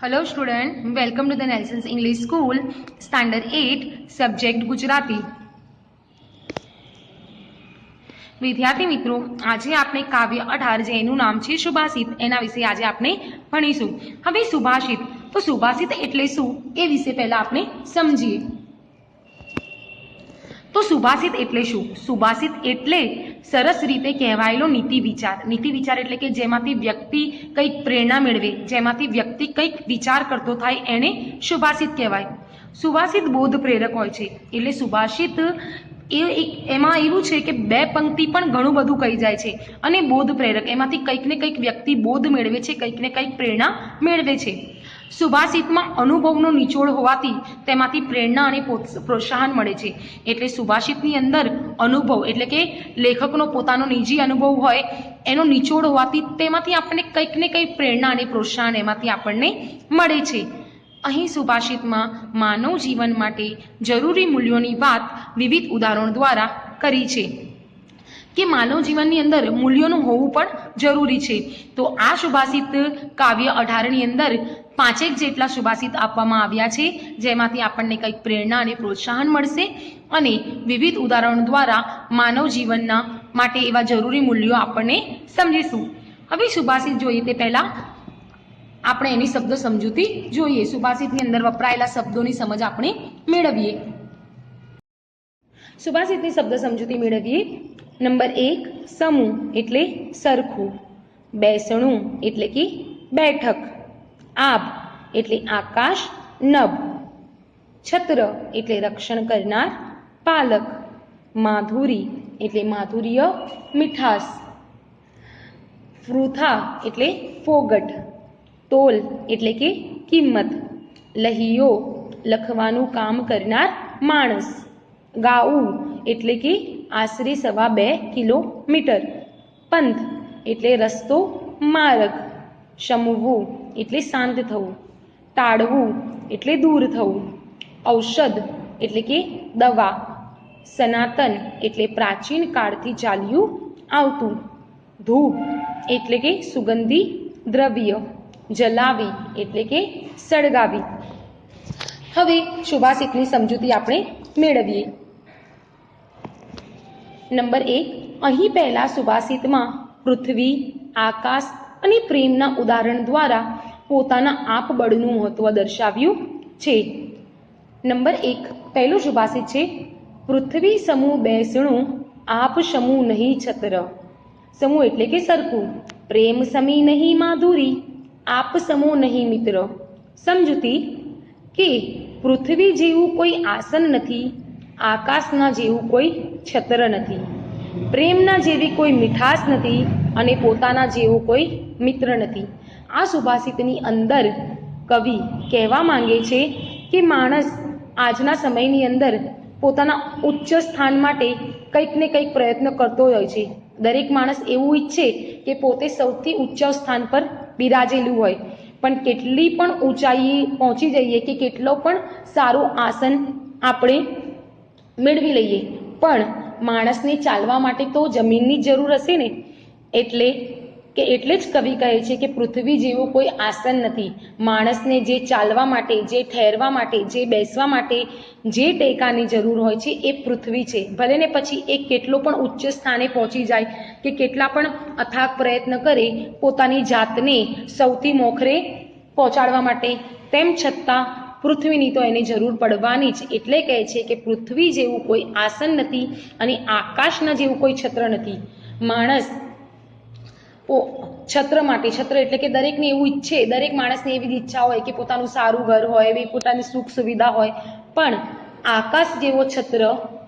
Hello student welcome to the Nelson's English School, Standard 8, Subject Gujarati વિદ્યાર્થી મિત્રો આજે આપણે કાવ્ય અઢાર જેનું નામ છે સુભાષિત એના વિશે આજે આપણે ભણીશું. હવે સુભાષિત. તો સુભાષિત એટલે શું? એ વિશે પહેલાં આપણે સમજીએ. તો સુભાષિત એટલે શું? સુભાષિત એટલે સરસ રીતે કહેવાયેલો નીતિ વિચાર. નીતિ વિચાર એટલે કે જેમાંથી વ્યક્તિ કંઈક પ્રેરણા મેળવે, જેમાંથી વ્યક્તિ કંઈક વિચાર કરતો થાય એને સુભાષિત કહેવાય. સુભાષિત બોધ પ્રેરક હોય છે. એટલે સુભાષિત એ એક, એમાં એવું છે કે બે પંક્તિ પણ ઘણું બધું કહી જાય છે. અને બોધ પ્રેરક, એમાંથી કંઈક ને કંઈક વ્યક્તિ બોધ મેળવે છે, કંઈક ને કંઈક પ્રેરણા મેળવે છે. સુભાષિતમાં અનુભવનો નિચોડ હોવાથી તેમાંથી પ્રેરણા અને પ્રોત્સાહન મળે છે. એટલે સુભાષિતની અંદર અનુભવ, એટલે કે લેખકનો પોતાનો નિજી અનુભવ હોય, એનો નિચોડ હોવાથી તેમાંથી આપણને કંઈક ને કંઈક પ્રેરણા અને પ્રોત્સાહન એમાંથી આપણને મળે છે. અહીં સુભાષિતમાં માનવ જીવન માટે જરૂરી મૂલ્યોની વાત વિવિધ ઉદાહરણ દ્વારા કરી છે. કે માનવ જીવનની અંદર મૂલ્યોનું હોવું પણ જરૂરી છે. તો આ સુભાષિત કાવ્ય અઢારની અંદર પાંચેક જેટલા સુભાષિત આપવામાં આવ્યા છે, જેમાંથી આપણને કંઈક પ્રેરણા અને પ્રોત્સાહન મળશે અને વિવિધ ઉદાહરણો દ્વારા માનવ જીવનના માટે એવા જરૂરી મૂલ્યો આપણને સમજીશું. હવે સુભાષિત જોઈએ તે પહેલાં આપણે એની શબ્દ સમજૂતી જોઈએ. સુભાષિતની અંદર વપરાયેલા શબ્દોની સમજ આપણે મેળવીએ. સુભાષિતની શબ્દ સમજૂતી મેળવીએ. નંબર એક, સમૂહ એટલે સરખું. બેસણું એટલે કે બેઠક. આભ એટલે આકાશ, નભ. છત્ર એટલે રક્ષણ કરનાર પાલક. માધુરી એટલે માધુર્ય મીઠાસ ફ્રુથા એટલે ફોગટ. તોલ એટલે કે કિંમત. લહીઓ લખવાનું કામ કરનાર માણસ. ગાઉ એટલે કે આશરે સવા બે કિલોમીટર. પંથ એટલે રસ્તો માર્ગ. શમવું એટલે શાંત થવું ટાળવું એટલે દૂર થવું ઔષધ એટલે કે દવા સનાતન એટલે પ્રાચીન કાળથી ચાલ્યું આવતું ધૂપ એટલે કે સુગંધી દ્રવ્ય જલાવી એટલે કે સળગાવી હવે સુભાષિતની સમજૂતી આપણે મેળવીએ નંબર એક અહીં પહેલા સુભાષિતમાં પૃથ્વી આકાશ અને પ્રેમના ઉદાહરણ દ્વારા પોતાના આપબળનું મહત્વ દર્શાવ્યું છે. નંબર એક, પહેલું સુભાષિત છે, પૃથ્વી સમૂહ બેસણું, આપ સમૂહ નહીં છત્ર. સમૂહ એટલે કે સરખું. પ્રેમ સમી નહીં માધુરી, આપ સમૂહ નહીં મિત્ર. સમજૂતી, કે પૃથ્વી જેવું કોઈ આસન નથી, આકાશના જેવું કોઈ છત્ર નથી. પ્રેમના જેવી કોઈ મીઠાશ નથી અને પોતાના જેવો કોઈ મિત્ર નથી. આ સુભાષિતની અંદર કવિ કહેવા માંગે છે કે માણસ આજના સમયની અંદર પોતાના ઉચ્ચ સ્થાન માટે કંઈક ને કંઈક પ્રયત્ન કરતો હોય છે. દરેક માણસ એવું ઈચ્છે કે પોતે સૌથી ઉચ્ચ સ્થાન પર બિરાજેલું હોય. પણ કેટલી પણ ઊંચાઈએ પહોંચી જઈએ કે કેટલો પણ સારું આસન આપણે મેળવી લઈએ. પણ માણસને ચાલવા માટે તો જમીનની જરૂર હશે ને? એટલે કે એટલે જ કવિ કહે છે કે પૃથ્વી જેવું કોઈ આસન નથી. માણસને જે ચાલવા માટે, જે ઠેરવા માટે, જે બેસવા માટે જે ટેકાની જરૂર હોય છે એ પૃથ્વી છે. ભલે ને પછી એ કેટલો પણ ઉચ્ચ સ્થાને પહોંચી જાય કે કેટલા પણ અથાગ પ્રયત્ન કરે, પોતાની જાતને સૌથી મોખરે પહોંચાડવા માટે, તેમ છતાં પૃથ્વીની તો એને જરૂર પડવાની જ. એટલે કહે છે કે પૃથ્વી જેવું કોઈ આસન નથી અને આકાશના જેવું કોઈ છત્ર નથી. માણસ છત્ર માટે, છત્ર એટલે કે દરેકને એવું ઈચ્છે, દરેક માણસને એવી ઈચ્છા હોય કે પોતાનું સારું ઘર હોય, એવી પોતાની સુખ સુવિધા હોય. પણ આકાશ જેવો છત્ર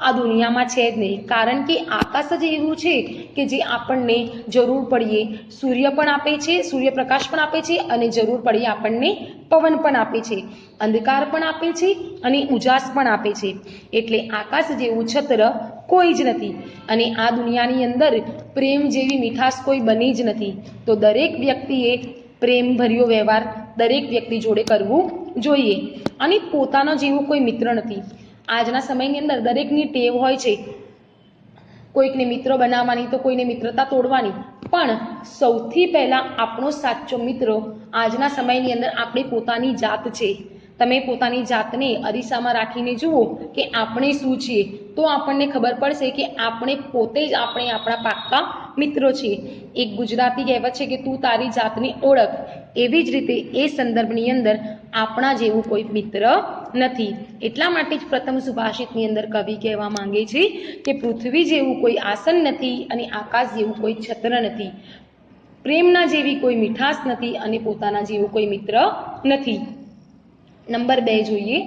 આ દુનિયામાં છે જ નહીં. કારણ કે આકાશ જ એવું છે કે જે આપણને જરૂર પડીએ. સૂર્ય પણ આપે છે, સૂર્યપ્રકાશ પણ આપે છે અને જરૂર પડીએ આપણને પવન પણ આપે છે. અંધકાર પણ આપે છે અને ઉજાસ પણ આપે છે. એટલે આકાશ જેવું છત્ર કોઈ જ નથી. અને આ દુનિયાની અંદર પ્રેમ જેવી મીઠાશ કોઈ બની જ નથી. તો દરેક વ્યક્તિએ પ્રેમભર્યો વ્યવહાર દરેક વ્યક્તિ જોડે કરવું જોઈએ. અને પોતાનો જેવો કોઈ મિત્ર નથી. આજના સમયની અંદર દરેકની ટેવ હોય છે. કોઈકને મિત્ર બનાવવાની, તો કોઈને મિત્રતા તોડવાની. પણ સૌથી પહેલાં આપણો સાચો મિત્ર આજના સમયની અંદર આપણી પોતાની જાત છે. તમે પોતાની જાતને અરીસામાં રાખીને જુઓ કે આપણે શું છીએ. તો આપણને ખબર પડશે કે આપણે પોતે જ આપણે આપણા પાક્કા મિત્રો છીએ એક ગુજરાતી કહેવત છે કે તું તારી જાતની ઓળખ. એવી જ રીતે એ સંદર્ભની અંદર આપણા જેવું કોઈ મિત્ર નથી. એટલા માટે જ પ્રથમ સુભાષિતની અંદર કવિ કહેવા માંગે છે કે પૃથ્વી જેવું કોઈ આસન નથી અને આકાશ જેવું કોઈ છત્ર નથી. પ્રેમના જેવી કોઈ મીઠાશ નથી અને પોતાના જેવું કોઈ મિત્ર નથી. નંબર બે જોઈએ.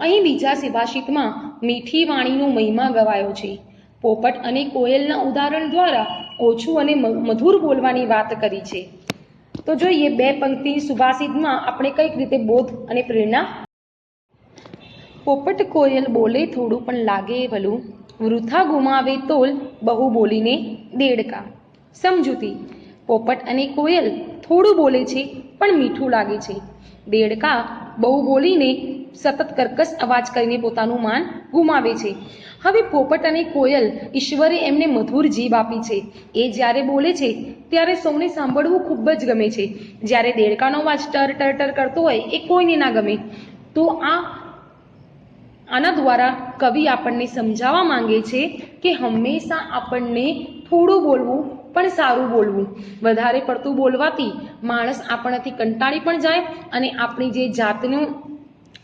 અહીં બીજા સુભાષિતમાં મીઠી વાણીનો મહિમા ગવાયો છે. પોપટ અને કોયલના ઉદાહરણ દ્વારા ઓછું અને મધુર બોલવાની વાત કરી છે. તો જોઈએ બે પંક્તિ સુભાષિતમાં આપણે કંઈક રીતે બોધ અને પ્રેરણા. પોપટ કોયલ બોલે થોડું પણ લાગે ભલું વૃથા ગુમાવે તોલ બહુ બોલીને દેડકા. સમજૂતી. પોપટ અને કોયલ થોડું બોલે છે પણ મીઠું લાગે છે. દેડકા બહુ બોલીને સતત કર્કશ અવાજ કરીને પોતાનું માન ગુમાવે છે. હવે પોપટ અને કોયલ ઈશ્વરે એમને મધુર જીભ આપી છે. એ જ્યારે બોલે છે, ત્યારે સૌને સાંભળવું ખૂબ જ ગમે છે. જ્યારે દેડકાનો અવાજ ટર ટર ટર કરતો હોય, એ કોઈને ના ગમે. તો આ, આના દ્વારા કવિ આપણને સમજાવવા માંગે છે કે હંમેશા આપણને થોડું બોલવું પણ સારું બોલવું. વધારે પડતું બોલવાથી માણસ આપણાથી કંટાળી પણ જાય અને આપણી જે જાતનું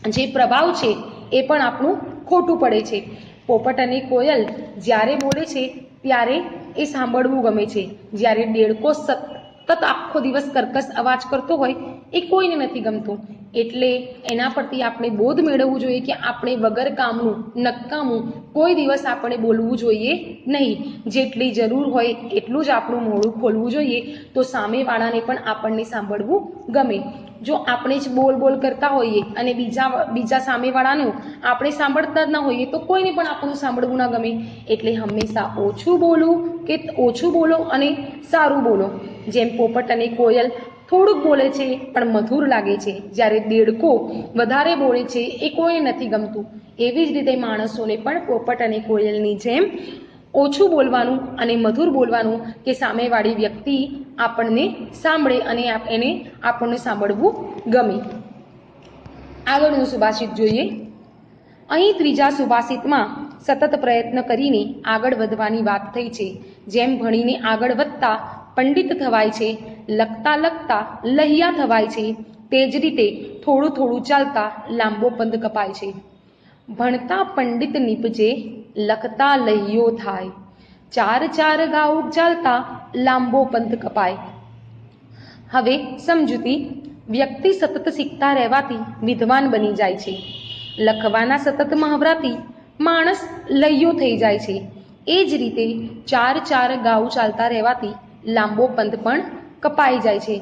જે પ્રભાવ છે એ પણ આપણું ખોટું પડે છે. પોપટ અને કોયલ જ્યારે બોલે છે, ત્યારે એ સાંભળવું ગમે છે. જ્યારે દેડકો સતત આખો દિવસ કર્કશ અવાજ કરતો હોય, એ કોઈને નથી ગમતું. એટલે એના પરથી આપણે બોધ મેળવવું જોઈએ કે આપણે વગર કામનું નક્કામું કોઈ દિવસ આપણે બોલવું જોઈએ નહીં. જેટલી જરૂર હોય એટલું જ આપણું મોડું ખોલવું જોઈએ, તો સામેવાળાને પણ આપણને સાંભળવું ગમે. જો આપણે જ બોલ બોલ કરતા હોઈએ અને બીજા બીજા સામેવાળાનું આપણે સાંભળતા જ ના હોઈએ તો કોઈને પણ આપણું સાંભળવું ના ગમે. એટલે હંમેશા ઓછું બોલવું કે ઓછું બોલો અને સારું બોલો. જેમ પોપટ અને કોયલ થોડુંક બોલે છે પણ મધુર લાગે છે. જ્યારે દેડકો વધારે બોલે છે એ કોઈ નથી ગમતું. એવી જ રીતે માણસોને પણ પોપટ અને કોયલની જેમ ઓછું બોલવાનું અને મધુર બોલવાનું કે સામેવાળી વ્યક્તિ આપણને સાંભળે અને એને આપણને સાંભળવું ગમે. આગળનું સુભાષિત જોઈએ. અહીં ત્રીજા સુભાષિતમાં સતત પ્રયત્ન કરીને આગળ વધવાની વાત થઈ છે. જેમ ભણીને આગળ વધતા પંડિત થવાય છે, લખતા લખતા લહિયા થવાય છે, તે જ રીતે થોડું થોડું ચાલતા લાંબો પંદ કપાય છે. ભણતા પંડિત નીપજે, લખતા લહિયો થાય. ચાર ચાર ગાઉ ચાલતા લાંબો પંથ કપાય. હવે સમજૂતી, વ્યક્તિ સતત શીખતા રહેવાથી વિદ્વાન બની જાય છે. લખવાના સતત મહાવરાથી માણસ લૈયો થઈ જાય છે. એ જ રીતે ચાર ચાર ગાઉ ચાલતા રહેવાથી લાંબો પંથ પણ કપાઈ જાય છે.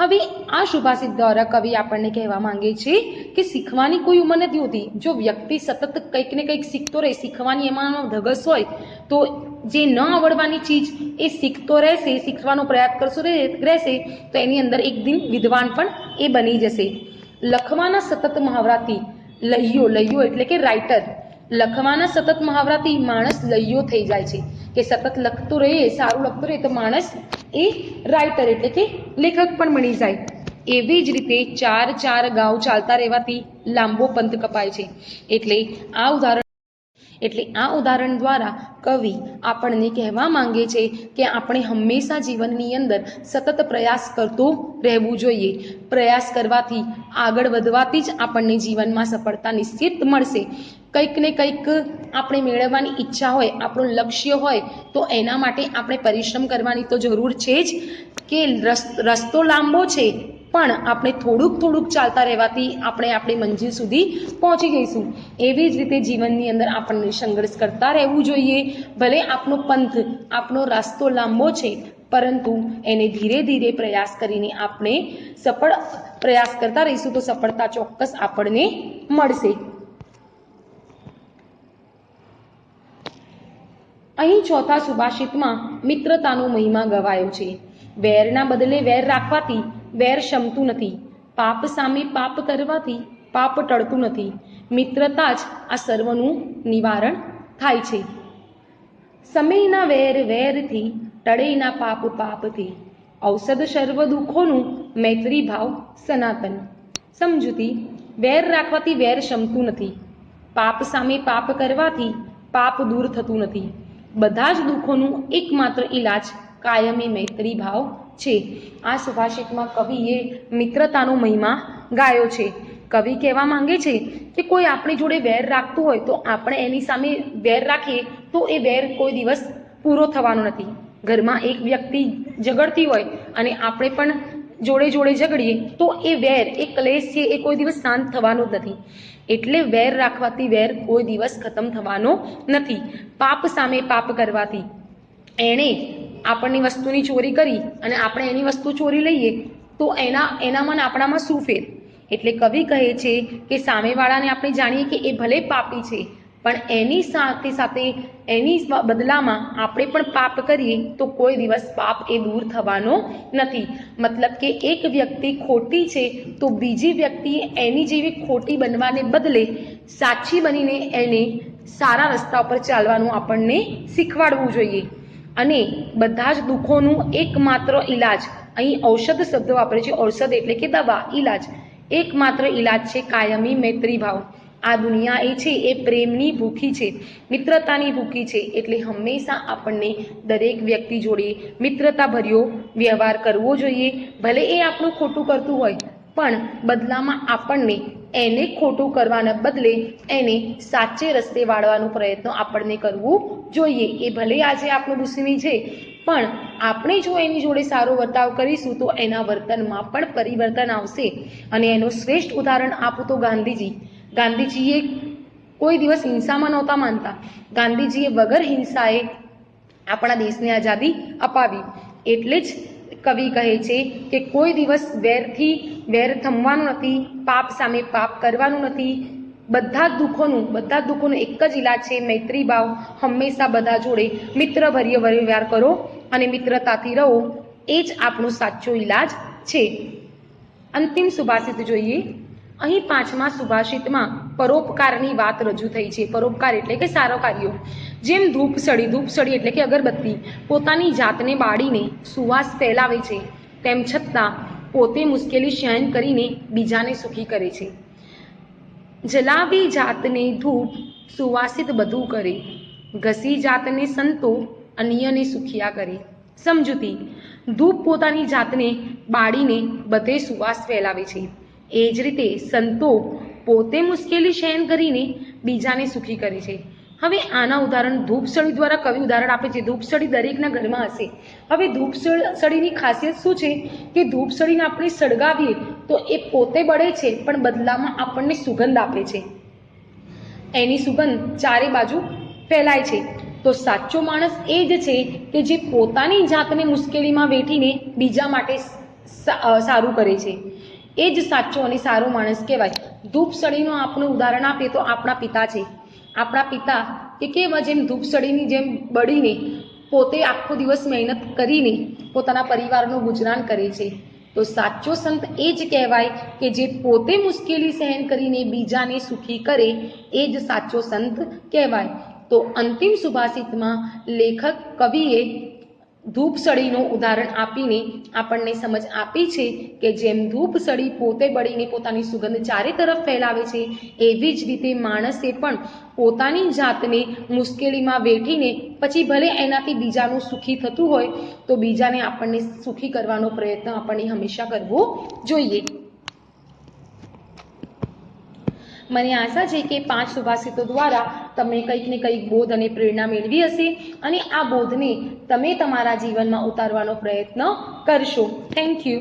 હવે આ શુભાષિત દ્વારા કવિ આપણને કહેવા માંગે છે કે શીખવાની કોઈ ઉંમર નથી હોતી. જો વ્યક્તિ સતત કંઈક ને કંઈક શીખતો રહે, શીખવાની એમાં ધગસ હોય, તો જે ન આવડવાની ચીજ એ શીખતો રહેશે, શીખવાનો પ્રયાસ કરશો રહે- રહેશે, તો એની અંદર એક દિન વિદ્વાન પણ એ બની જશે. લખવાના સતત મહાવરાથી લહ્યો લહ્યો એટલે કે રાઇટર લખવાના સતત મહાવરાથી માણસ લહ્યો થઈ જાય છે. કે સતત લખતો રહે, સારું લખતો રહે તો માણસ એ રાઇટર એટલે કે લેખક પણ બની જાય. એવી જ રીતે ચાર ચાર ગાઉ ચાલતા રહેવાથી લાંબો પંથ કપાય છે. એટલે આ ઉદાહરણ એટલે આ ઉદાહરણ દ્વારા કવિ આપણને કહેવા માંગે છે કે આપણે હંમેશા જીવનની અંદર સતત પ્રયાસ કરતો રહેવું જોઈએ. પ્રયાસ કરવાથી આગળ વધવાથી જ આપણને જીવનમાં સફળતા નિશ્ચિત મળશે. કંઈક ને કંઈક આપણે મેળવવાની ઈચ્છા હોય, આપણું લક્ષ્ય હોય, તો એના માટે આપણે પરિશ્રમ કરવાની તો જરૂર છે જ કે રસ- રસ્તો લાંબો છે, પણ આપણે થોડુંક થોડુંક ચાલતા રહેવાથી આપણે આપણી મંજિલ સુધી પહોંચી જઈશું. એવી જ રીતે જીવનની અંદર આપણને સંઘર્ષ કરતા રહેવું જોઈએ, ભલે આપણો પંથ, આપણો રસ્તો લાંબો છે, પરંતુ એને ધીરે ધીરે પ્રયાસ કરીને આપણે સફળ, પ્રયાસ કરતા રહીશું તો સફળતા ચોક્કસ આપણને મળશે. અહીં ચોથા સુભાષિતમાં મિત્રતાનો મહિમા ગવાયો છે. વેરના બદલે વેર રાખવાથી વેર શમતું નથી. પાપ સામે પાપ કરવાથી પાપ ટળતું નથી. મિત્રતા જ આ સર્વનું નિવારણ થાય છે. સમયના વેર વેરથી, ટળેના પાપ પાપથી. ઔષધ સર્વ દુઃખોનું મૈત્રી ભાવ સનાતન. સમજૂતી, વેર રાખવાથી વેર શમતું નથી. પાપ સામે પાપ કરવાથી પાપ દૂર થતું નથી. બધા જ દુઃખોનું એકમાત્ર ઈલાજ કાયમી મૈત્રી ભાવ છે. આ સુભાષિતમાં કવિએ મિત્રતાનો મહિમા ગાયો છે. કવિ કહેવા માંગે છે કે કોઈ આપણી જોડે વેર રાખતું હોય તો આપણે એની સામે વેર રાખીએ તો એ વેર કોઈ દિવસ પૂરો થવાનો નથી. ઘરમાં એક વ્યક્તિ ઝઘડતી હોય અને આપણે પણ જોડે જોડે ઝઘડીએ તો એ વેર, એ ક્લેશ છે એ કોઈ દિવસ શાંત થવાનો જ નથી. એટલે વેર રાખવાથી વેર કોઈ દિવસ ખતમ થવાનો નથી. પાપ સામે પાપ કરવાથી. એણે આપણની વસ્તુની ચોરી કરી અને આપણે એની વસ્તુ ચોરી લઈએ, તો એના એનામાં આપણામાં શું ફેર? એટલે કવિ કહે છે કે સામેવાળાને આપણે જાણીએ કે એ ભલે પાપી છે પણ એની સાથે સાથે એની બદલામાં આપણે પણ પાપ કરીએ તો કોઈ દિવસ પાપ એ દૂર થવાનો નથી. મતલબ કે એક વ્યક્તિ ખોટી છે તો બીજી વ્યક્તિ એની જેવી ખોટી બનવાને બદલે સાચી બનીને એને સારા રસ્તા ઉપર ચાલવાનું આપણને શીખવાડવું જોઈએ. અને બધા જ દુઃખોનું એકમાત્ર ઈલાજ, અહીં ઔષધ શબ્દ વાપરે છે, ઔષધ એટલે કે દવા, ઈલાજ. એકમાત્ર ઈલાજ છે કાયમી મૈત્રી ભાવ આ દુનિયા એ છે, એ પ્રેમની ભૂખી છે. મિત્રતાની ભૂખી છે, એટલે હંમેશા આપણને દરેક વ્યક્તિ જોડે મિત્રતા ભર્યો વ્યવહાર કરવો જોઈએ. ભલે એ આપણું ખોટું કરતું હોય, પણ બદલામાં આપણને એને ખોટું કરવાના બદલે એને સાચે રસ્તે વાળવાનો પ્રયત્ન આપણને કરવું જોઈએ. એ ભલે આજે આપણું દુશ્મની છે, પણ આપણે જો એની જોડે સારો વર્તાવ કરીશું, તો એના વર્તનમાં પણ પરિવર્તન આવશે. અને એનું શ્રેષ્ઠ ઉદાહરણ આપું તો ગાંધીજી. ગાંધીજીએ કોઈ દિવસ હિંસામાં નહોતા માનતા. ગાંધીજીએ વગર હિંસાએ આપણા દેશને આઝાદી અપાવી. એટલે જ કવિ કહે છે કે કોઈ દિવસ વેરથી વેર થમવાનું નથી, પાપ સામે પાપ કરવાનું નથી. બધા જ દુઃખોનું, બધા જ દુઃખોનો એક જ ઈલાજ છે મૈત્રી ભાવ. હંમેશા બધા જોડે મિત્રભર્ય વ્યવહાર કરો અને મિત્રતાથી રહો. એ જ આપણો સાચો ઈલાજ છે. અંતિમ સુભાષિત જોઈએ. અહીં પાંચમા સુભાષિતમાં પરોપકારની વાત રજૂ થઈ છે. પરોપકાર એટલે કે સારો કાર્યો. જેમ ધૂપ સળી ધૂપ સળી એટલે કે અગરબત્તી પોતાની જાતને બાળીને સુવાસ ફેલાવે છે, તેમ છતાં પોતે મુશ્કેલી સહન કરીને બીજાને સુખી કરે છે. જલાવી જાતને ધૂપ સુવાસિત બધું કરે, ઘસી જાતને સંતો અન્યને સુખિયા કરે. સમજૂતી, ધૂપ પોતાની જાતને બાળીને બધે સુવાસ ફેલાવે છે. એ જ રીતે સંતો પોતે મુશ્કેલી સહન કરીને બીજાને સુખી કરે છે. હવે આના ઉદાહરણ ધૂપસળી દ્વારા કવિ ઉદાહરણ આપે છે. ધૂપસળી દરેકના ઘરમાં હશે. હવે ધૂપસળીની ખાસિયત શું છે કે ધૂપસળીને આપણે સળગાવીએ તો એ પોતે બળે છે, પણ બદલામાં આપણને સુગંધ આપે છે. એની સુગંધ ચારે બાજુ ફેલાય છે. તો સાચો માણસ એ જ છે કે જે પોતાની જાતને મુશ્કેલીમાં વેઠીને બીજા માટે સારું કરે છે. એ જ સાચો અને સારો માણસ કહેવાય. ધૂપસળીનું આપણું ઉદાહરણ આપીએ તો આપણા પિતા છે. આપણા પિતા કે કેવા જેમ ધૂપસળીની જેમ બળીને પોતે આખો દિવસ મહેનત કરીને પોતાના પરિવારનું ગુજરાન કરે છે. તો સાચો સંત એ જ કહેવાય કે જે પોતે મુશ્કેલી સહન કરીને બીજાને સુખી કરે, એ જ સાચો સંત કહેવાય. તો અંતિમ સુભાષિતમાં લેખક કવિએ ધૂપસળીનું ઉદાહરણ આપીને આપણને સમજ આપી છે કે જેમ ધૂપસળી પોતે બળીને પોતાની સુગંધ ચારે તરફ ફેલાવે છે, એવી જ રીતે માણસે પણ પોતાની જાતને મુશ્કેલીમાં વેઠીને પછી ભલે એનાથી બીજાનું સુખી થતું હોય, તો બીજાને આપણને સુખી કરવાનો પ્રયત્ન આપણને હંમેશા કરવો જોઈએ. મને આશા છે કે પાંચ સુભાષિતો દ્વારા તમે કંઈક ને કંઈક બોધ અને પ્રેરણા મેળવી હશે અને આ બોધને તમે તમારા જીવનમાં ઉતારવાનો પ્રયત્ન કરશો. Thank you